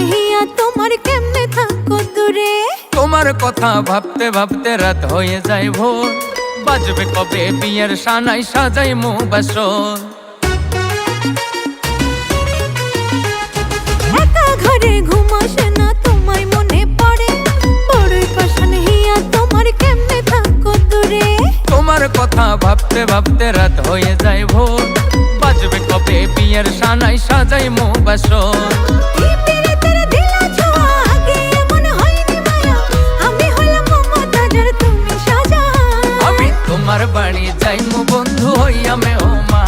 প্রাণ তোমার কেমনে থাকো দূরে? তোমার কথা ভাবতে ভাবতে রাত হয়ে যায় ভোর। বাজবে কবে বিয়ের সানাই সাজাই মু বাসর ঘরে না তোমায় মনে হিয়া তোমার তোমার কথা ভাবতে ভাবতে রাত হয়ে যায় ভোর। বাজবে কবে বিয়ের সানাই সাজাই মু বাসর আমার বাড়ি যাইমু বন্ধু হইয়া মেহমান